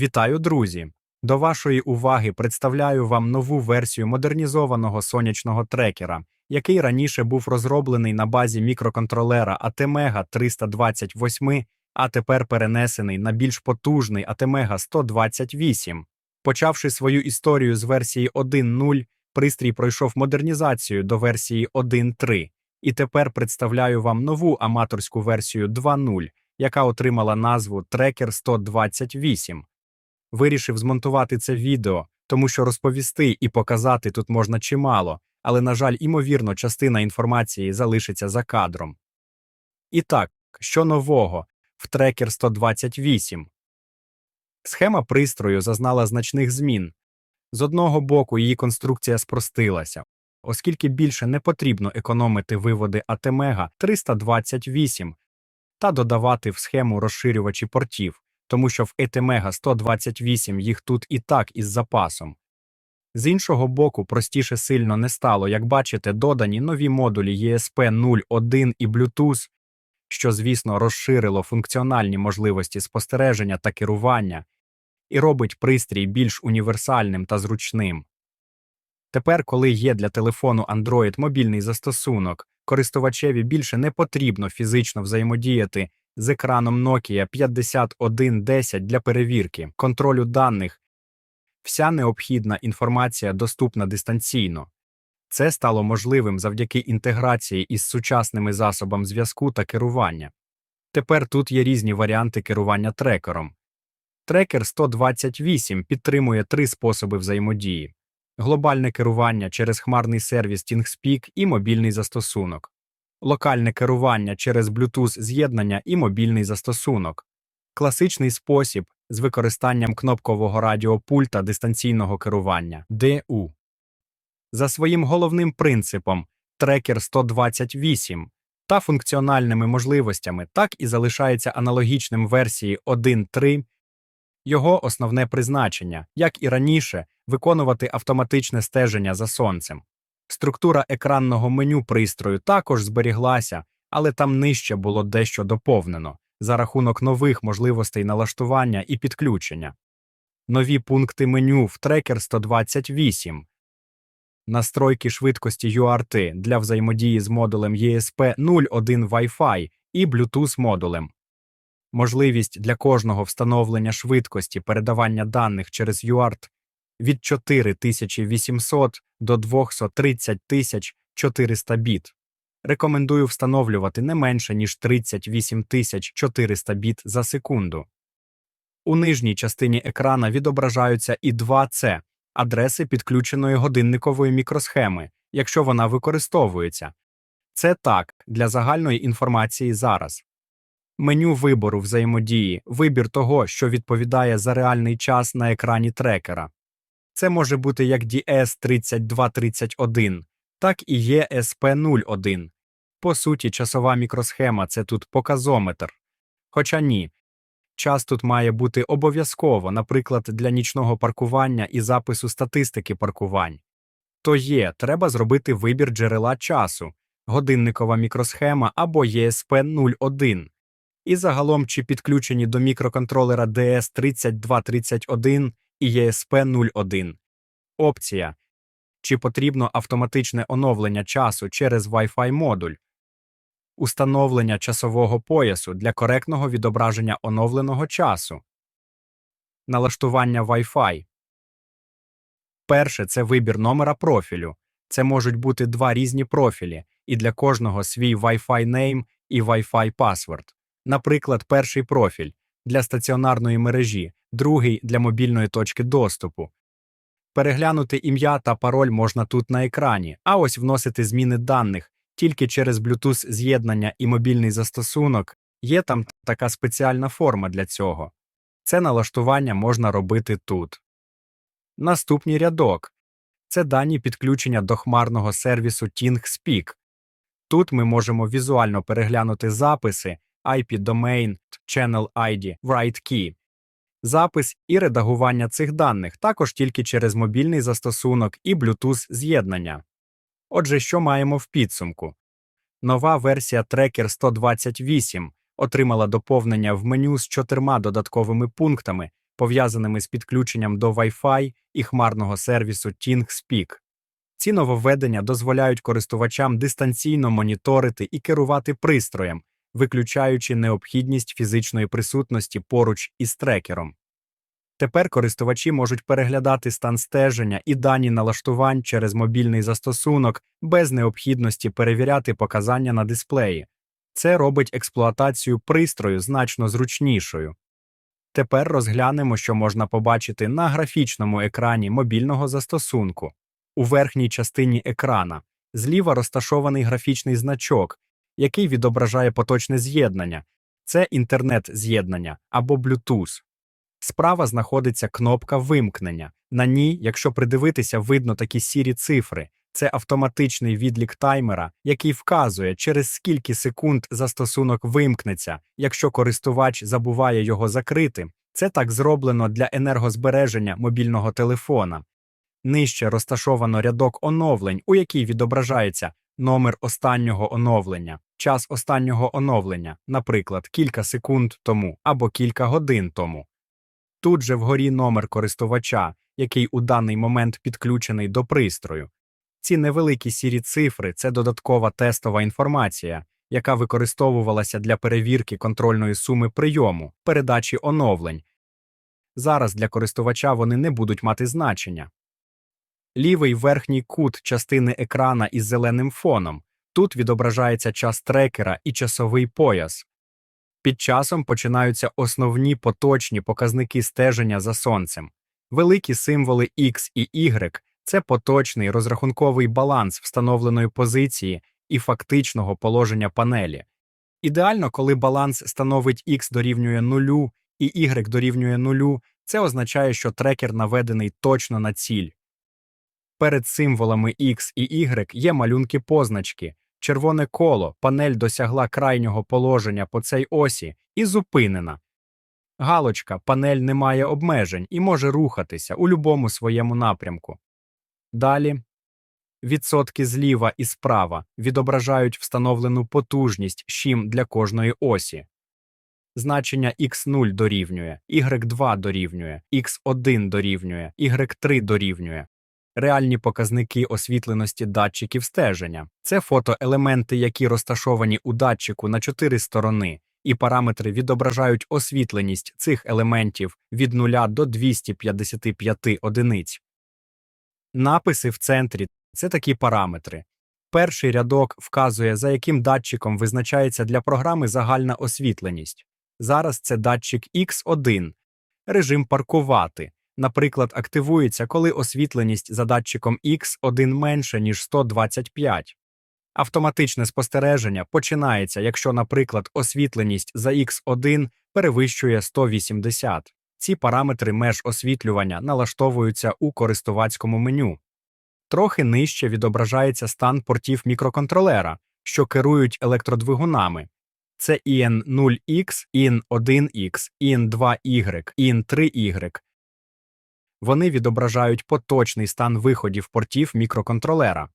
Вітаю, друзі! До вашої уваги представляю вам нову версію модернізованого сонячного трекера, який раніше був розроблений на базі мікроконтролера ATmega 328, а тепер перенесений на більш потужний ATmega 128. Почавши свою історію з версії 1.0, пристрій пройшов модернізацію до версії 1.3, і тепер представляю вам нову аматорську версію 2.0, яка отримала назву Tracker 128. Вирішив змонтувати це відео, тому що розповісти і показати тут можна чимало, але, на жаль, імовірно, частина інформації залишиться за кадром. І так, що нового в Tracker 128? Схема пристрою зазнала значних змін. З одного боку, її конструкція спростилася, оскільки більше не потрібно економити виводи ATmega 328 та додавати в схему розширювачі портів, тому що в ATmega 128 їх тут і так із запасом. З іншого боку, простіше сильно не стало, як бачите, додані нові модулі ESP01 і Bluetooth, що, звісно, розширило функціональні можливості спостереження та керування і робить пристрій більш універсальним та зручним. Тепер, коли є для телефону Android мобільний застосунок, користувачеві більше не потрібно фізично взаємодіяти з екраном Nokia 5110 для перевірки, контролю даних. Вся необхідна інформація доступна дистанційно. Це стало можливим завдяки інтеграції із сучасними засобами зв'язку та керування. Тепер тут є різні варіанти керування трекером. Трекер 128 підтримує три способи взаємодії: глобальне керування через хмарний сервіс ThingSpeak і мобільний застосунок, локальне керування через Bluetooth з'єднання і мобільний застосунок, класичний спосіб з використанням кнопкового радіопульта дистанційного керування DU. За своїм головним принципом трекер 128 та функціональними можливостями так і залишається аналогічним версії 1.3. Його основне призначення, як і раніше, виконувати автоматичне стеження за сонцем. Структура екранного меню пристрою також зберіглася, але там нижче було дещо доповнено за рахунок нових можливостей налаштування і підключення. Нові пункти меню в трекер 128, настройки швидкості UART для взаємодії з модулем ESP01 Wi-Fi і Bluetooth модулем, можливість для кожного встановлення швидкості передавання даних через UART від 4800 до 230 400 біт. Рекомендую встановлювати не менше, ніж 38 400 біт за секунду. У нижній частині екрана відображаються і 2C – адреси підключеної годинникової мікросхеми, якщо вона використовується. Це так, для загальної інформації зараз. Меню вибору взаємодії, вибір того, що відповідає за реальний час на екрані трекера. Це може бути як DS3231, так і ESP01. По суті, часова мікросхема це тут показометр. Хоча ні. Час тут має бути обов'язково, наприклад, для нічного паркування і запису статистики паркувань. То є, треба зробити вибір джерела часу, годинникова мікросхема або ESP01. І загалом, чи підключені до мікроконтролера DS3231 і ESP01. Опція. Чи потрібно автоматичне оновлення часу через Wi-Fi модуль, установлення часового поясу для коректного відображення оновленого часу, налаштування Wi-Fi. Перше це вибір номера профілю. Це можуть бути два різні профілі, і для кожного свій Wi-Fi name і Wi-Fi password. Наприклад, перший профіль для стаціонарної мережі, другий для мобільної точки доступу. Переглянути ім'я та пароль можна тут на екрані, а ось вносити зміни даних тільки через Bluetooth з'єднання і мобільний застосунок. Є там така спеціальна форма для цього. Це налаштування можна робити тут. Наступний рядок це дані підключення до хмарного сервісу ThingSpeak. Тут ми можемо візуально переглянути записи, IP domain, channel ID, write key, запис і редагування цих даних також тільки через мобільний застосунок і Bluetooth з'єднання. Отже, що маємо в підсумку? Нова версія Tracker 128 отримала доповнення в меню з чотирма додатковими пунктами, пов'язаними з підключенням до Wi-Fi і хмарного сервісу ThingSpeak. Ці нововведення дозволяють користувачам дистанційно моніторити і керувати пристроєм, виключаючи необхідність фізичної присутності поруч із трекером. Тепер користувачі можуть переглядати стан стеження і дані налаштувань через мобільний застосунок без необхідності перевіряти показання на дисплеї. Це робить експлуатацію пристрою значно зручнішою. Тепер розглянемо, що можна побачити на графічному екрані мобільного застосунку. У верхній частині екрана зліва розташований графічний значок, який відображає поточне з'єднання. Це інтернет-з'єднання або Bluetooth. Справа знаходиться кнопка вимкнення. На ній, якщо придивитися, видно такі сірі цифри. Це автоматичний відлік таймера, який вказує, через скільки секунд застосунок вимкнеться, якщо користувач забуває його закрити. Це так зроблено для енергозбереження мобільного телефона. Нижче розташовано рядок оновлень, у якій відображається номер останнього оновлення, час останнього оновлення, наприклад, кілька секунд тому або кілька годин тому. Тут же вгорі номер користувача, який у даний момент підключений до пристрою. Ці невеликі сірі цифри це додаткова тестова інформація, яка використовувалася для перевірки контрольної суми прийому, передачі оновлень. Зараз для користувача вони не будуть мати значення. Лівий верхній кут частини екрана із зеленим фоном. Тут відображається час трекера і часовий пояс. Під часом починаються основні поточні показники стеження за сонцем. Великі символи X і Y – це поточний розрахунковий баланс встановленої позиції і фактичного положення панелі. Ідеально, коли баланс становить X дорівнює нулю і Y дорівнює нулю, це означає, що трекер наведений точно на ціль. Перед символами X і Y є малюнки позначки. Червоне коло, панель досягла крайнього положення по цій осі і зупинена. Галочка, панель не має обмежень і може рухатися у любому своєму напрямку. Далі відсотки зліва і справа відображають встановлену потужність щім для кожної осі. Значення x0 дорівнює, y2 дорівнює, x1 дорівнює, y3 дорівнює. Реальні показники освітленості датчиків стеження це фотоелементи, які розташовані у датчику на чотири сторони, і параметри відображають освітленість цих елементів від 0 до 255 одиниць. Написи в центрі це такі параметри. Перший рядок вказує, за яким датчиком визначається для програми загальна освітленість. Зараз це датчик X1, режим паркувати наприклад, активується, коли освітленість за датчиком X1 менше, ніж 125. Автоматичне спостереження починається, якщо, наприклад, освітленість за X1 перевищує 180. Ці параметри меж освітлювання налаштовуються у користувацькому меню. Трохи нижче відображається стан портів мікроконтролера, що керують електродвигунами. Це IN0X, IN1X, IN2Y, IN3Y, вони відображають поточний стан виходів портів мікроконтролера.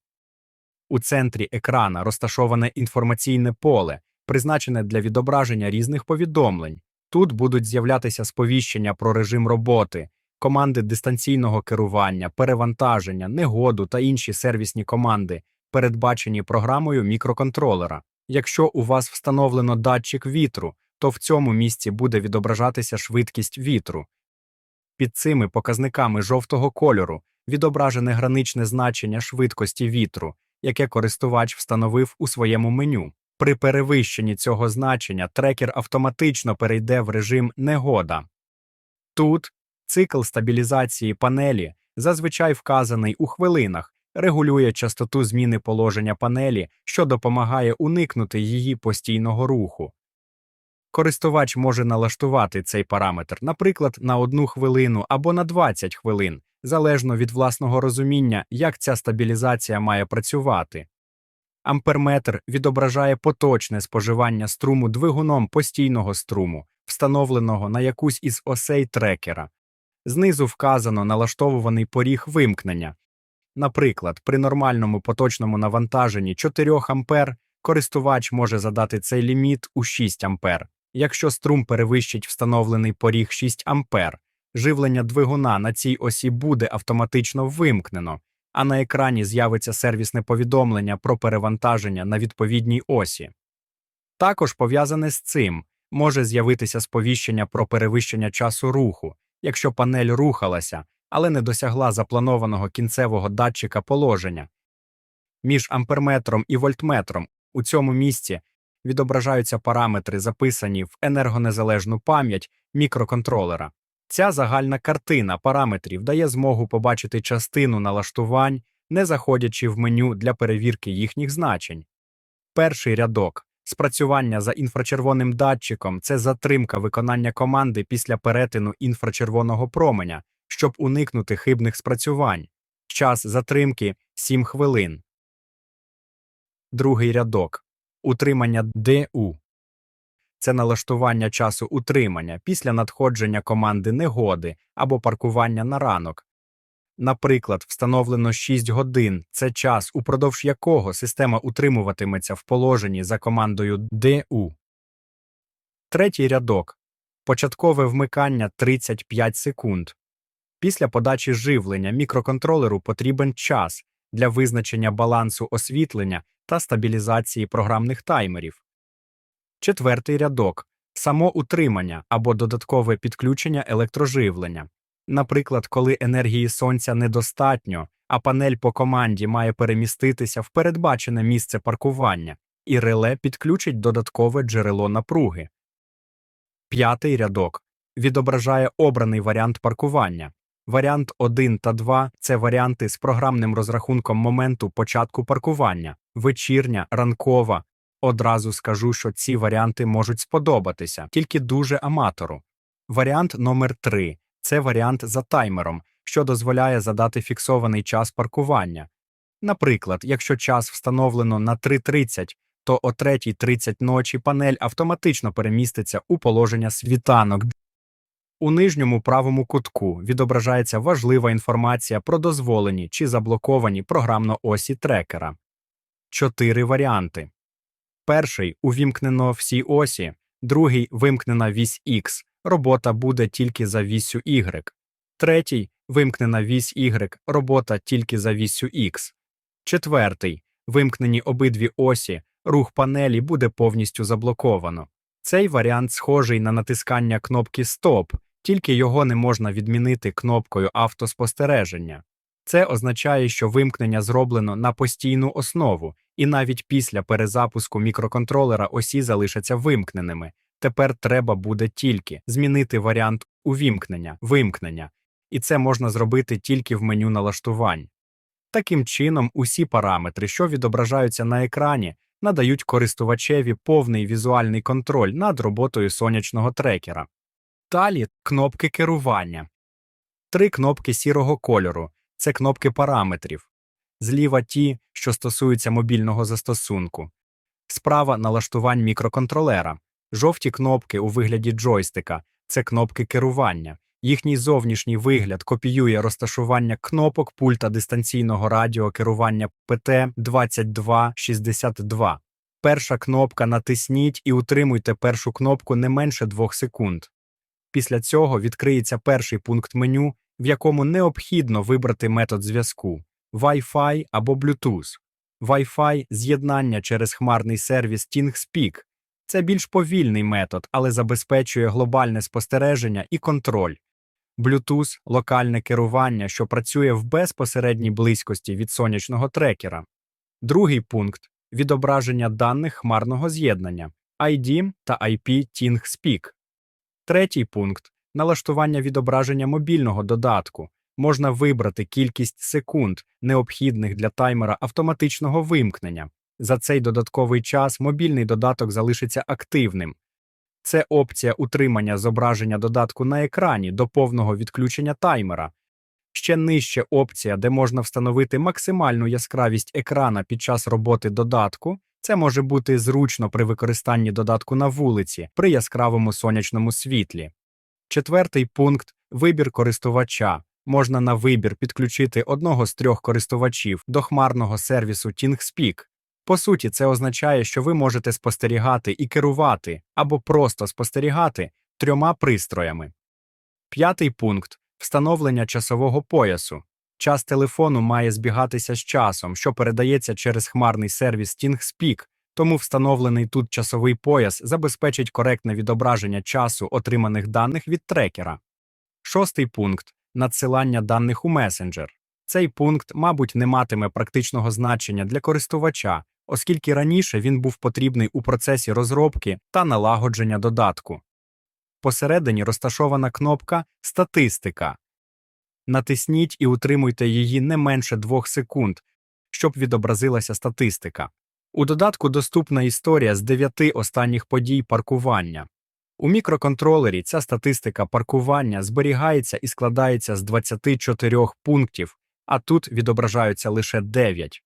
У центрі екрана розташоване інформаційне поле, призначене для відображення різних повідомлень. Тут будуть з'являтися сповіщення про режим роботи, команди дистанційного керування, перевантаження, негоду та інші сервісні команди, передбачені програмою мікроконтролера. Якщо у вас встановлено датчик вітру, то в цьому місці буде відображатися швидкість вітру. Під цими показниками жовтого кольору відображене граничне значення швидкості вітру, яке користувач встановив у своєму меню. При перевищенні цього значення трекер автоматично перейде в режим негода. Тут цикл стабілізації панелі, зазвичай вказаний у хвилинах, регулює частоту зміни положення панелі, що допомагає уникнути її постійного руху. Користувач може налаштувати цей параметр, наприклад, на одну хвилину або на 20 хвилин, залежно від власного розуміння, як ця стабілізація має працювати. Амперметр відображає поточне споживання струму двигуном постійного струму, встановленого на якусь із осей трекера. Знизу вказано налаштовуваний поріг вимкнення. Наприклад, при нормальному поточному навантаженні 4 А користувач може задати цей ліміт у 6 А. Якщо струм перевищить встановлений поріг 6 А, живлення двигуна на цій осі буде автоматично вимкнено, а на екрані з'явиться сервісне повідомлення про перевантаження на відповідній осі. Також пов'язане з цим може з'явитися сповіщення про перевищення часу руху, якщо панель рухалася, але не досягла запланованого кінцевого датчика положення. Між амперметром і вольтметром у цьому місці відображаються параметри, записані в енергонезалежну пам'ять мікроконтролера. Ця загальна картина параметрів дає змогу побачити частину налаштувань, не заходячи в меню для перевірки їхніх значень. Перший рядок спрацювання за інфрачервоним датчиком це затримка виконання команди після перетину інфрачервоного променя, щоб уникнути хибних спрацювань. Час затримки 7 хвилин. Другий рядок утримання ДУ. Це налаштування часу утримання після надходження команди негоди або паркування на ранок. Наприклад, встановлено 6 годин це час, упродовж якого система утримуватиметься в положенні за командою ДУ. Третій рядок початкове вмикання 35 секунд. Після подачі живлення мікроконтролеру потрібен час для визначення балансу освітлення та стабілізації програмних таймерів. Четвертий рядок самоутримання або додаткове підключення електроживлення. Наприклад, коли енергії сонця недостатньо, а панель по команді має переміститися в передбачене місце паркування, і реле підключить додаткове джерело напруги. П'ятий рядок відображає обраний варіант паркування. Варіант 1 та 2 – це варіанти з програмним розрахунком моменту початку паркування, вечірня, ранкова. Одразу скажу, що ці варіанти можуть сподобатися, тільки дуже аматору. Варіант номер 3 – це варіант за таймером, що дозволяє задати фіксований час паркування. Наприклад, якщо час встановлено на 3.30, то о 3.30 ночі панель автоматично переміститься у положення світанок. У нижньому правому кутку відображається важлива інформація про дозволені чи заблоковані програмно осі трекера. Чотири варіанти. Перший увімкнено всі осі, другий вимкнена вісь X, робота буде тільки за віссю Y. Третій вимкнена вісь Y, робота тільки за віссю X. Четвертий вимкнені обидві осі, рух панелі буде повністю заблоковано. Цей варіант схожий на натискання кнопки Стоп, тільки його не можна відмінити кнопкою автоспостереження. Це означає, що вимкнення зроблено на постійну основу, і навіть після перезапуску мікроконтролера осі залишаться вимкненими. Тепер треба буде тільки змінити варіант увімкнення, вимкнення, і це можна зробити тільки в меню налаштувань. Таким чином, усі параметри, що відображаються на екрані, надають користувачеві повний візуальний контроль над роботою сонячного трекера. Далі кнопки керування. Три кнопки сірого кольору це кнопки параметрів. Зліва ті, що стосуються мобільного застосунку. Справа налаштувань мікроконтролера. Жовті кнопки у вигляді джойстика це кнопки керування. Їхній зовнішній вигляд копіює розташування кнопок пульта дистанційного радіокерування PT2262. Перша кнопка натисніть і утримуйте першу кнопку не менше 2 секунд. Після цього відкриється перший пункт меню, в якому необхідно вибрати метод зв'язку Wi-Fi або Bluetooth. Wi-Fi – з'єднання через хмарний сервіс ThingSpeak. Це більш повільний метод, але забезпечує глобальне спостереження і контроль. Bluetooth – локальне керування, що працює в безпосередній близькості від сонячного трекера. Другий пункт відображення даних хмарного з'єднання ID та IP ThingSpeak. Третій пункт налаштування відображення мобільного додатку. Можна вибрати кількість секунд, необхідних для таймера автоматичного вимкнення. За цей додатковий час мобільний додаток залишиться активним. Це опція утримання зображення додатку на екрані до повного відключення таймера. Ще нижче опція, де можна встановити максимальну яскравість екрана під час роботи додатку. Це може бути зручно при використанні додатку на вулиці при яскравому сонячному світлі. Четвертий пункт вибір користувача. Можна на вибір підключити одного з трьох користувачів до хмарного сервісу ThingSpeak. По суті, це означає, що ви можете спостерігати і керувати або просто спостерігати трьома пристроями. П'ятий пункт встановлення часового поясу. Час телефону має збігатися з часом, що передається через хмарний сервіс ThingSpeak, тому встановлений тут часовий пояс забезпечить коректне відображення часу отриманих даних від трекера. Шостий пункт надсилання даних у месенджер. Цей пункт, мабуть, не матиме практичного значення для користувача, оскільки раніше він був потрібний у процесі розробки та налагодження додатку. Посередині розташована кнопка Статистика. Натисніть і утримуйте її не менше 2 секунд, щоб відобразилася статистика. У додатку доступна історія з 9 останніх подій паркування. У мікроконтролері ця статистика паркування зберігається і складається з 24 пунктів, а тут відображаються лише 9.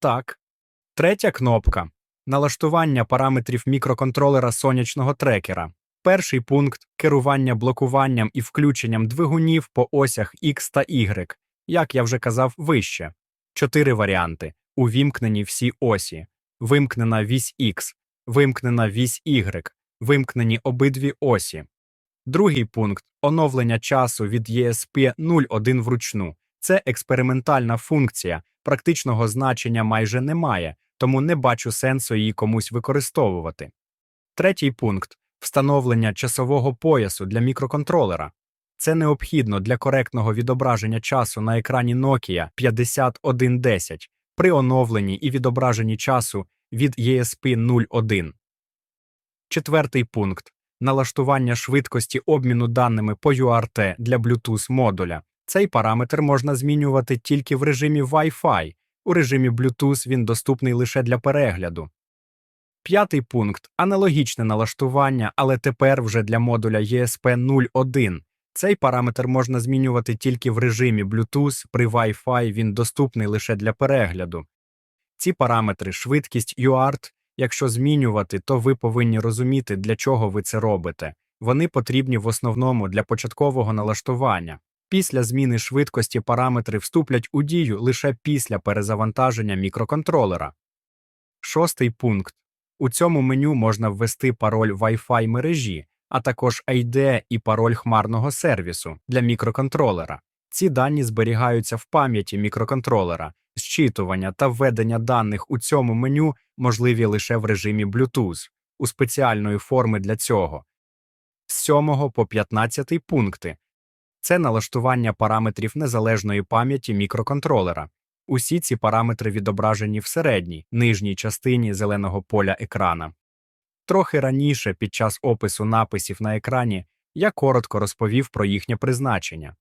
Так. Третя кнопка налаштування параметрів мікроконтролера сонячного трекера. Перший пункт керування блокуванням і включенням двигунів по осях X та Y, як я вже казав вище. Чотири варіанти: увімкнені всі осі, вимкнена вісь X, вимкнена вісь Y, вимкнені обидві осі. Другий пункт оновлення часу від ESP01 вручну. Це експериментальна функція, практичного значення майже немає, тому не бачу сенсу її комусь використовувати. Третій пункт встановлення часового поясу для мікроконтролера. Це необхідно для коректного відображення часу на екрані Nokia 5110 при оновленні і відображенні часу від ESP01. Четвертий пункт налаштування швидкості обміну даними по UART для Bluetooth модуля. Цей параметр можна змінювати тільки в режимі Wi-Fi. У режимі Bluetooth він доступний лише для перегляду. П'ятий пункт аналогічне налаштування, але тепер вже для модуля ESP01. Цей параметр можна змінювати тільки в режимі Bluetooth, при Wi-Fi він доступний лише для перегляду. Ці параметри швидкість UART, якщо змінювати, то ви повинні розуміти, для чого ви це робите. Вони потрібні в основному для початкового налаштування. Після зміни швидкості параметри вступлять у дію лише після перезавантаження мікроконтролера. Шостий пункт. У цьому меню можна ввести пароль Wi-Fi мережі, а також ID і пароль хмарного сервісу для мікроконтролера. Ці дані зберігаються в пам'яті мікроконтролера. Зчитування та введення даних у цьому меню можливі лише в режимі Bluetooth, у спеціальної форми для цього. З 7 по 15 пункти це налаштування параметрів незалежної пам'яті мікроконтролера. Усі ці параметри відображені в середній, нижній частині зеленого поля екрана. Трохи раніше, під час опису написів на екрані, я коротко розповів про їхнє призначення.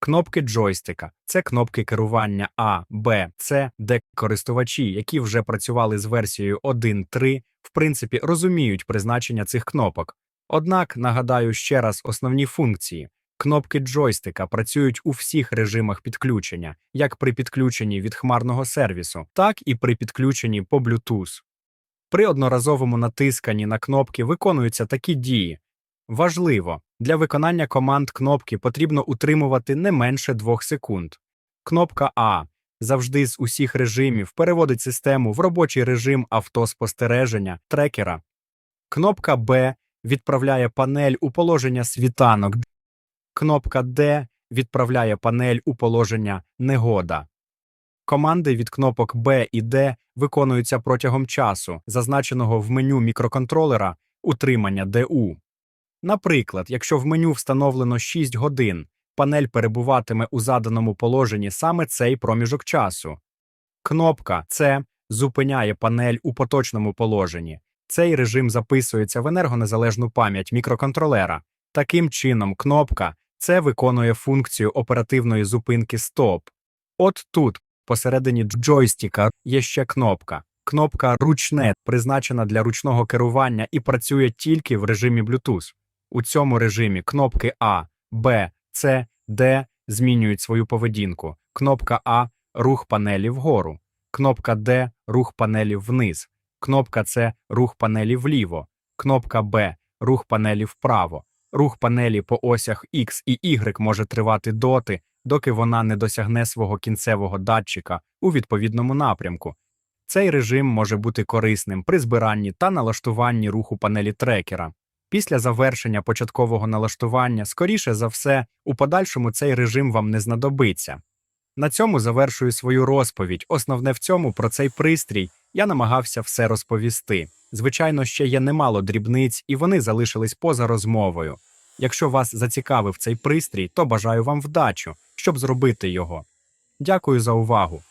Кнопки джойстика це кнопки керування А, Б, С, де користувачі, які вже працювали з версією 1.3, в принципі розуміють призначення цих кнопок. Однак нагадаю ще раз основні функції. Кнопки джойстика працюють у всіх режимах підключення, як при підключенні від хмарного сервісу, так і при підключенні по Bluetooth. При одноразовому натисканні на кнопки виконуються такі дії. Важливо, для виконання команд кнопки потрібно утримувати не менше 2 секунд. Кнопка А завжди з усіх режимів переводить систему в робочий режим автоспостереження трекера. Кнопка Б відправляє панель у положення світанок. Кнопка D відправляє панель у положення негода. Команди від кнопок B і D виконуються протягом часу, зазначеного в меню мікроконтролера утримання DU. Наприклад, якщо в меню встановлено 6 годин, панель перебуватиме у заданому положенні саме цей проміжок часу. Кнопка C зупиняє панель у поточному положенні. Цей режим записується в енергонезалежну пам'ять мікроконтролера. Таким чином, кнопка це виконує функцію оперативної зупинки стоп. От тут, посередині джойстика, є ще кнопка. Кнопка ручне призначена для ручного керування і працює тільки в режимі Bluetooth. У цьому режимі кнопки А, Б, С, Д змінюють свою поведінку. Кнопка А рух панелі вгору, кнопка Д рух панелі вниз, кнопка С рух панелі вліво, кнопка Б рух панелі вправо. Рух панелі по осях X і Y може тривати доти, доки вона не досягне свого кінцевого датчика у відповідному напрямку. Цей режим може бути корисним при збиранні та налаштуванні руху панелі трекера. Після завершення початкового налаштування, скоріше за все, у подальшому цей режим вам не знадобиться. На цьому завершую свою розповідь. Основне в цьому про цей пристрій я намагався все розповісти. Звичайно, ще є немало дрібниць, і вони залишились поза розмовою. Якщо вас зацікавив цей пристрій, то бажаю вам вдачу, щоб зробити його. Дякую за увагу.